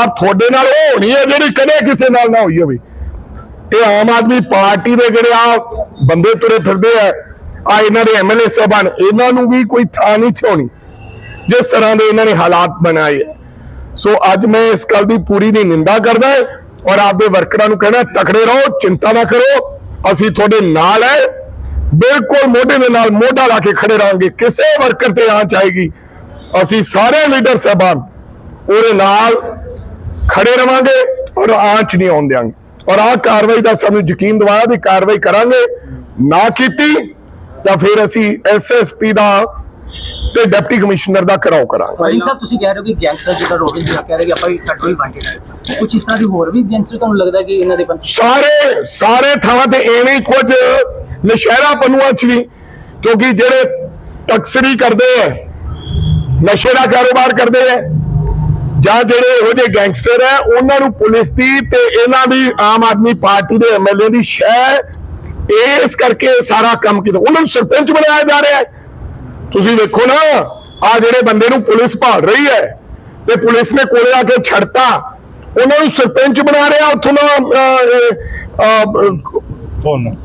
I: ਔਰ ਤੁਹਾਡੇ ਨਾਲ ਉਹ ਹੋਣੀ ਹੈ ਜਿਹੜੀ ਕਦੇ ਕਿਸੇ ਨਾਲ ਨਾ ਹੋਈ ਹੋਵੇ। ਇਹ ਆਮ ਆਦਮੀ ਪਾਰਟੀ ਦੇ ਜਿਹੜੇ ਆ ਬੰਦੇ ਤੁਰੇ ਫਿਰਦੇ ਆ ਆ ਇਹਨਾਂ ਦੇ ਐਮਐਲਏ ਸਾਹਿਬਾਨ, ਇਹਨਾਂ ਨੂੰ ਵੀ ਕੋਈ ਥਾਂ ਨਹੀਂ ਛੋਣੀ ਜਿਸ ਤਰ੍ਹਾਂ ਦੇ ਇਹਨਾਂ ਨੇ ਹਾਲਾਤ ਬਣਾਏ ਹੈ ਸੋ ਅੱਜ ਮੈਂ ਇਸ ਗੱਲ ਦੀ ਪੂਰੀ ਦੀ ਨਿੰਦਾ ਕਰਦਾ ਔਰ ਆਪਦੇ ਵਰਕਰਾਂ ਨੂੰ ਕਹਿਣਾ, ਤਕੜੇ ਰਹੋ, ਚਿੰਤਾ ਨਾ ਕਰੋ, ਅਸੀਂ ਤੁਹਾਡੇ ਨਾਲ ਹੈ। ਬਿਲਕੁਲ ਮੋਢੇ ਦੇ ਨਾਲ ਮੋਢਾ ਲਾ ਕੇ ਖੜੇ ਰਹਾਂਗੇ, ਕਿਸੇ ਵਰਕਰ ਤੇ ਆਂਚ ਆਏਗੀ। ਅਸੀਂ ਸਾਰੇ ਲੀਡਰ ਸਾਹਿਬਾਨ, ਉਹਦੇ ਨਾਲ ਖੜੇ ਰਵਾਂਗੇ ਔਰ ਆਂਚ ਨਹੀਂ ਆਉਣ ਦਿਆਂਗੇ। ਔਰ ਆਹ ਕਾਰਵਾਈ ਦਾ ਸਾਨੂੰ ਯਕੀਨ ਦਿਵਾਇਆ ਵੀ ਕਾਰਵਾਈ ਕਰਾਂਗੇ। ਨਾ ਕੀਤੀ ਤਾਂ ਫਿਰ ਅਸੀਂ ਐਸਐਸਪੀ ਦਾ ਤੇ ਡਿਪਟੀ ਕਮਿਸ਼ਨਰ ਦਾ ਘਰਾਓ ਕਰਾਂਗੇ।
K: ਫਾਇਰਿੰਗ ਸਾਹਿਬ ਤੁਸੀਂ ਕਹਿ ਰਹੇ ਹੋ ਕਿ ਗੈਂਗਸਟਰ ਜਿਹੜਾ ਰੋਹਿਤ ਜੀ ਕਹਿ ਰਹੇ ਕਿ ਆਪਾਂ ਸਾਡੋ ਹੀ ਵਾਂਟਡ ਹੈ ਕੁਝ ਇਸ ਤਰ੍ਹਾਂ ਦੀ ਹੋਰ ਵੀ ਗੈਂਗਸਟਰ ਤੁਹਾਨੂੰ ਲੱਗਦਾ ਕਿ ਇਹਨਾਂ ਦੇ
I: ਸਾਰੇ ਸਾਰੇ ਥਾਵਾਂ ਤੇ ਐਵੇਂ ਹੀ ਕੁਝ ਨਸ਼ਹਿਰਾ ਪਨੂਆ ਚ ਵੀ ਕਿਉਂਕਿ ਜਿਹੜੇ ਤਕਸਰੀ ਕਰਦੇ ਐ ਨਸ਼ੇ ਦਾ ਕਾਰੋਬਾਰ ਕਰਦੇ ਐ ਜਾਂ ਜਿਹੜੇ ਇਹੋ ਜਿਹੇ ਗੈਂਗਸਟਰ ਐ ਉਹਨਾਂ ਨੂੰ ਪੁਲਿਸ ਦੀ ਤੇ ਇਹਨਾਂ ਦੀ ਆਮ ਆਦਮੀ ਪਾਰਟੀ ਦੇ ਐਮਐਲਏ ਦੀ ਸ਼ਹਿ ਇਸ ਕਰਕੇ ਸਾਰਾ ਕੰਮ ਕੀਤਾ। ਉਹਨਾਂ ਨੂੰ ਸਰਪੰਚ ਬਣਾਇਆ ਜਾ ਰਿਹਾ ਹੈ। ਤੁਸੀਂ ਵੇਖੋ ਨਾ ਆ ਜਿਹੜੇ ਬੰਦੇ ਨੂੰ ਪੁਲਿਸ ਭਾਲ ਰਹੀ ਹੈ ਤੇ ਪੁਲਿਸ ਨੇ ਕੋਲੇ ਆ ਕੇ ਛੱਡਤਾ। ਉਹਨਾਂ ਨੂੰ ਸਰਪੰਚ ਬਣਾ ਰਿਹਾ ਉੱਥੋਂ ਦਾ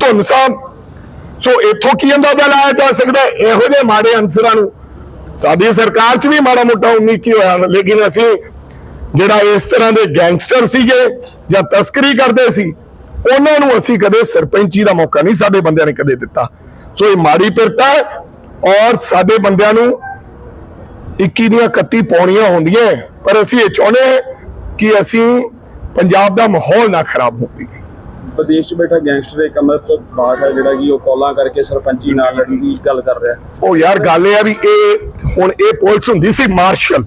I: ਧੁੰਨ ਸਾਹਿਬ। ਸੋ ਇੱਥੋਂ ਕੀ ਅੰਦਾਜ਼ਾ ਲਾਇਆ ਜਾ ਸਕਦਾ ਹੈ? ਇਹੋ ਜਿਹੇ ਮਾੜੇ ਅਨਸਰਾਂ ਨੂੰ ਸਾਡੀ ਸਰਕਾਰ 'ਚ ਵੀ ਮਾੜਾ ਮੋਟਾ ਉਨੀ ਕੀ ਹੋਇਆ ਲੇਕਿਨ ਅਸੀਂ ਜਿਹੜਾ ਇਸ ਤਰ੍ਹਾਂ ਦੇ ਗੈਂਗਸਟਰ ਸੀਗੇ ਜਾਂ ਤਸਕਰੀ ਕਰਦੇ ਸੀ ਉਹਨਾਂ ਨੂੰ ਅਸੀਂ ਕਦੇ ਸਰਪੰਚੀ ਦਾ ਮੌਕਾ ਨਹੀਂ ਸਾਡੇ ਬੰਦਿਆਂ ਨੇ ਕਦੇ ਦਿੱਤਾ। ਸੋ ਇਹ ਮਾੜੀ ਪਿਰਤਾ ਹੈ ਔਰ ਸਾਡੇ ਬੰਦਿਆਂ ਨੂੰ 21 ਦੀਆਂ 31 ਪੌਣੀਆਂ ਹੁੰਦੀਆਂ ਹੈ, ਪਰ ਅਸੀਂ ਇਹ ਚਾਹੁੰਦੇ ਕਿ ਅਸੀਂ ਪੰਜਾਬ ਦਾ ਮਾਹੌਲ ਨਾ ਖਰਾਬ ਹੋਵੇ
F: ਵਿਦੇਸ਼ 'ਚ ਬੈਠਾ ਗੈਂਗਸਟਰ ਇੱਕ ਅਮਰਤ ਬਾਗ ਹੈ ਜਿਹੜਾ ਕਿ ਉਹ ਕਾਲਾਂ ਕਰਕੇ ਸਰਪੰਚੀ ਨਾਲ ਲੜਨ ਦੀ ਗੱਲ ਕਰ ਰਿਹਾ
I: ਉਹ ਯਾਰ ਗੱਲ ਇਹ ਆ ਵੀ ਇਹ ਹੁਣ ਇਹ ਪੁਲਿਸ ਹੁੰਦੀ ਸੀ ਮਾਰਸ਼ਲ।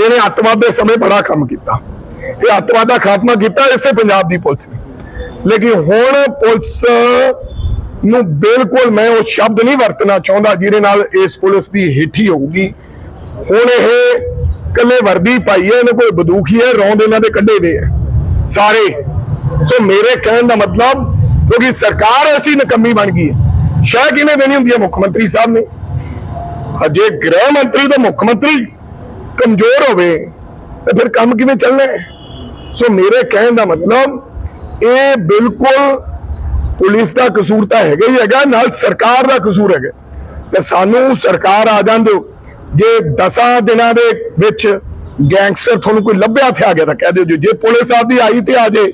I: ਇਹਨੇ ਅੱਤਵਾਦ ਦੇ ਸਮੇਂ ਬੜਾ ਕੰਮ ਕੀਤਾ। ਇਹ ਅੱਤਵਾਦ ਦਾ ਖਾਤਮਾ ਕੀਤਾ ਇਸੇ ਪੰਜਾਬ ਦੀ ਪੁਲਿਸ ਨੇ। ਲੇਕਿਨ ਹੁਣ ਪੁਲਿਸ ਨੂੰ ਬਿਲਕੁਲ ਮੈਂ ਉਹ ਸ਼ਬਦ ਨਹੀਂ ਵਰਤਣਾ ਚਾਹੁੰਦਾ ਜਿਹਦੇ ਨਾਲ ਇਸ ਪੁਲਿਸ ਦੀ ਹਿੱਠੀ ਹੋਊਗੀ। ਹੁਣ ਇਹ ਕੱਲੇ ਵਰਦੀ ਪਾਈ ਹੈ, ਇਹਨੇ ਕੋਲ ਬੰਦੂਕ ਹੀ ਹੈ, ਰੌਂਦ ਇਹਨਾਂ ਦੇ ਕੱਢੇ ਹੋਏ ਹੈ। ਸਾਰੇ ਸੋ ਮੇਰੇ ਕਹਿਣ ਦਾ ਮਤਲਬ ਕਿਉਂਕਿ ਸਰਕਾਰ ਐਸੀ ਨਕੰਮੀ ਬਣ ਗਈ ਹੈ ਸ਼ਾਇਦ ਕਿਵੇਂ ਦੇਣੀ ਹੁੰਦੀ ਹੈ ਮੁੱਖ ਮੰਤਰੀ ਸਾਹਿਬ ਨੇ ਹਜੇ ਗ੍ਰਹਿ ਮੰਤਰੀ ਤੇ ਮੁੱਖ ਮੰਤਰੀ ਕਮਜ਼ੋਰ ਹੋਵੇ ਤੇ ਫਿਰ ਕੰਮ ਕਿਵੇਂ ਚੱਲਣਾ ਹੈ ਸੋ ਮੇਰੇ ਕਹਿਣ ਦਾ ਮਤਲਬ ਇਹ ਬਿਲਕੁਲ ਪੁਲਿਸ ਦਾ ਕਸੂਰ ਤਾਂ ਹੈਗਾ ਹੀ ਹੈਗਾ ਨਾਲ ਸਰਕਾਰ ਦਾ ਕਸੂਰ ਹੈਗਾ ਤੇ ਸਾਨੂੰ ਸਰਕਾਰ ਆ ਜਾਂਦੇ ਜੇ 10 ਦਿਨਾਂ ਦੇ ਵਿੱਚ ਗੈਂਗਸਟਰ ਤੁਹਾਨੂੰ ਕੋਈ ਲੱਭਿਆ ਤੇ ਆ ਗਿਆ ਤਾਂ ਕਹਿ ਦਿਓ ਜੀ ਜੇ ਪੁਲਿਸ ਆਪਦੀ ਆਈ ਤੇ ਆ ਜੇ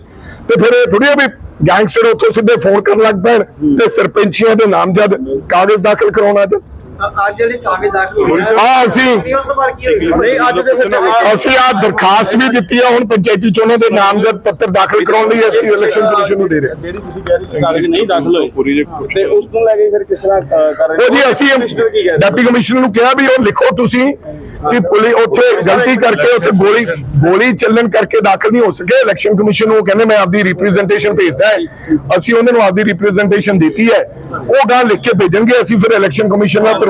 I: ਤੇ ਫਿਰ ਇਹ ਥੋੜੀ ਵੀ ਗੈਂਗਸਟਰ ਉੱਥੋਂ ਸਿੱਧੇ ਫੋਨ ਕਰਨ ਲੱਗ ਪੈਣ ਤੇ ਸਰਪੰਚੀਆਂ ਦੇ ਨਾਮ ਜਦ ਕਾਗਜ਼ ਦਾਖਲ ਕਰਾਉਣਾ ਤੇ।
K: ਅੱਜ ਜਿਹੜੇ ਕਾਗਜ਼ ਦਾਖਲ ਹੋਏ
I: ਆ ਅਸੀਂ
K: ਤੋਂ
F: ਨਹੀਂ ਅੱਜ ਦੇ ਸੱਚ
I: ਅਸੀਂ ਆ ਦਰਖਾਸਤ ਵੀ ਦਿੱਤੀ ਆ ਹੁਣ ਪੰਚਾਇਤੀ ਚੋਣਾਂ ਦੇ ਨਾਮਜ਼ਦ ਪੱਤਰ ਦਾਖਲ ਕਰਾਉਣ ਲਈ ਅਸੀਂ ਇਲੈਕਸ਼ਨ ਕਮਿਸ਼ਨ ਨੂੰ ਦੇ ਰਹੇ ਹਾਂ।
F: ਜਿਹੜੀ ਤੁਸੀਂ ਕਹਿ ਰਹੇ ਸੀ ਕਾਗਜ਼ ਨਹੀਂ ਦਾਖਲ ਹੋਏ ਪੂਰੀ ਤੇ ਉਸ ਨੂੰ ਲੈ ਕੇ ਫਿਰ ਕਿਸ ਤਰ੍ਹਾਂ ਕਰ ਰਹੇ
I: ਉਹ ਜੀ ਅਸੀਂ ਡਿਪਟੀ ਕਮਿਸ਼ਨਰ ਨੂੰ ਕਿਹਾ ਵੀ ਉਹ ਲਿਖੋ ਤੁਸੀਂ। ਕਿ ਪੁਲਿਸ ਉੱਥੇ ਗਲਤੀ ਕਰਕੇ ਉੱਥੇ ਗੋਲੀ ਗੋਲੀ ਚੱਲਣ ਕਰਕੇ ਦਾਖਲ ਨਹੀਂ ਹੋ ਸਕੇ। ਇਲੈਕਸ਼ਨ ਕਮਿਸ਼ਨ ਨੂੰ ਉਹ ਕਹਿੰਦੇ ਮੈਂ ਆਪਦੀ ਰਿਪਰੈਜ਼ੈਂਟੇਸ਼ਨ ਭੇਜਦਾ ਹੈ। ਅਸੀਂ ਉਹਨਾਂ ਨੂੰ ਆਪਦੀ ਰਿਪਰੈਜ਼ੈਂਟੇਸ਼ਨ ਦਿੱਤੀ ਹੈ। ਉਹ ਗਾਂ ਲਿਖ ਕੇ ਭੇਜਣਗੇ। ਅਸੀਂ ਫਿਰ ਇਲੈਕਸ਼ਨ ਕਮਿਸ਼ਨ ਨਾਲ